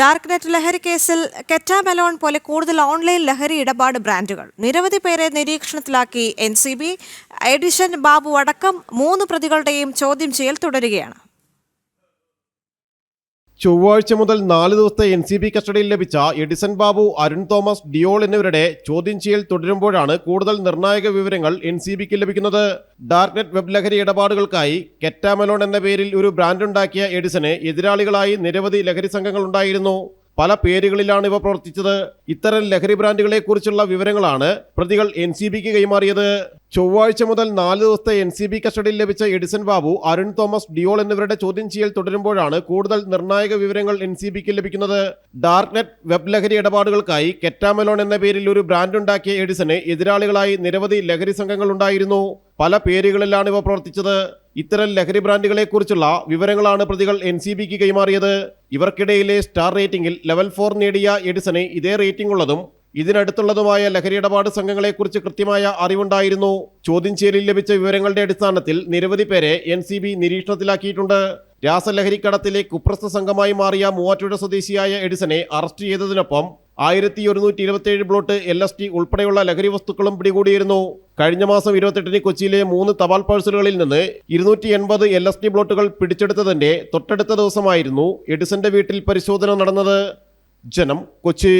Dark net ലഹരി കേസിൽ Ketamelon പോലെ കൂടുതൽ ഓൺലൈൻ ലഹരി ഇടപാട് ബ്രാൻഡുകൾ. നിരവധി പേരെ നിരീക്ഷണത്തിലാക്കി N C B. Edison Babu അടക്കം മൂന്ന് പ്രതികളുടെയും ചോദ്യം ചെയ്യൽ തുടരുകയാണ്. ചൊവ്വാഴ്ച മുതൽ നാല് ദിവസത്തെ എൻ സി ബി കസ്റ്റഡിയിൽ ലഭിച്ച എഡിസൺ ബാബു അരുൺ തോമസ് ഡിയോൾ എന്നിവരുടെ ചോദ്യം ചെയ്യൽ തുടരുമ്പോഴാണ് കൂടുതൽ നിർണായക വിവരങ്ങൾ എൻ സി ബിക്ക് ലഭിക്കുന്നത്. ഡാർക്ക് നെറ്റ് വെബ് ലഹരി ഇടപാടുകൾക്കായി കെറ്റാമലോൺ എന്ന പേരിൽ ഒരു ബ്രാൻഡ് ഉണ്ടാക്കിയ എഡിസന് എതിരാളികളായി നിരവധി ലഹരി സംഘങ്ങൾ ഉണ്ടായിരുന്നു. പല പേരുകളിലാണ് ഇവ പ്രവർത്തിച്ചത്. ഇത്തരം ലഹരി ബ്രാൻഡുകളെ കുറിച്ചുള്ള വിവരങ്ങളാണ് പ്രതികൾ എൻ സി ബിക്ക് കൈമാറിയത്. ചൊവ്വാഴ്ച മുതൽ നാല് ദിവസത്തെ എൻ സി ബി കസ്റ്റഡിയിൽ ലഭിച്ച എഡിസൺ ബാബു അരുൺ തോമസ് ഡിയോൾ എന്നിവരുടെ ചോദ്യം ചെയ്യൽ തുടരുമ്പോഴാണ് കൂടുതൽ നിർണായക വിവരങ്ങൾ എൻ സി ബിക്ക് ലഭിക്കുന്നത്. ഡാർക്ക് നെറ്റ് വെബ് ലഹരി ഇടപാടുകൾക്കായി കെറ്റാമലോൺ എന്ന പേരിൽ ഒരു ബ്രാൻഡ് ഉണ്ടാക്കിയ എഡിസന് എതിരാളികളായി നിരവധി ലഹരി സംഘങ്ങൾ ഉണ്ടായിരുന്നു പല പേരുകളിലാണ് ഇവ പ്രവർത്തിച്ചത്. ഇത്തരം ലഹരി ബ്രാൻഡുകളെ കുറിച്ചുള്ള വിവരങ്ങളാണ് പ്രതികൾ എൻ സി ബിക്ക് കൈമാറിയത്. ഇവർക്കിടയിലെ സ്റ്റാർ റേറ്റിംഗിൽ ലെവൽ ഫോർ നേടിയ എഡിസന് ഇതേ റേറ്റിംഗ് ഉള്ളതും ഇതിനടുത്തുള്ളതുമായ ലഹരി ഇടപാട് സംഘങ്ങളെക്കുറിച്ച് കൃത്യമായ അറിവുണ്ടായിരുന്നു. ചോദ്യം ചെയ്യലിൽ ലഭിച്ച വിവരങ്ങളുടെ അടിസ്ഥാനത്തിൽ നിരവധി പേരെ എൻ സി ബി നിരീക്ഷണത്തിലാക്കിയിട്ടുണ്ട്. രാസലഹരിക്കടത്തിലെ കുപ്രസ്ഥ സംഘമായി മാറിയ മൂവാറ്റുപുഴ സ്വദേശിയായ എഡിസനെ അറസ്റ്റ് ചെയ്തതിനൊപ്പം ആയിരത്തി ഒരുന്നൂറ്റി ഇരുപത്തിയേഴ് ബ്ലോട്ട് എൽ എസ് ടി ഉൾപ്പെടെയുള്ള ലഹരി വസ്തുക്കളും പിടികൂടിയിരുന്നു. കഴിഞ്ഞ മാസം ഇരുപത്തെട്ടിന് കൊച്ചിയിലെ മൂന്ന് തപാൽ പാഴ്സലുകളിൽ നിന്ന് ഇരുന്നൂറ്റി എൺപത് എൽ എസ് ടി ബ്ലോട്ടുകൾ പിടിച്ചെടുത്തതിന്റെ തൊട്ടടുത്ത ദിവസമായിരുന്നു എഡിസന്റെ വീട്ടിൽ പരിശോധന നടന്നത്. ജനം കൊച്ചി.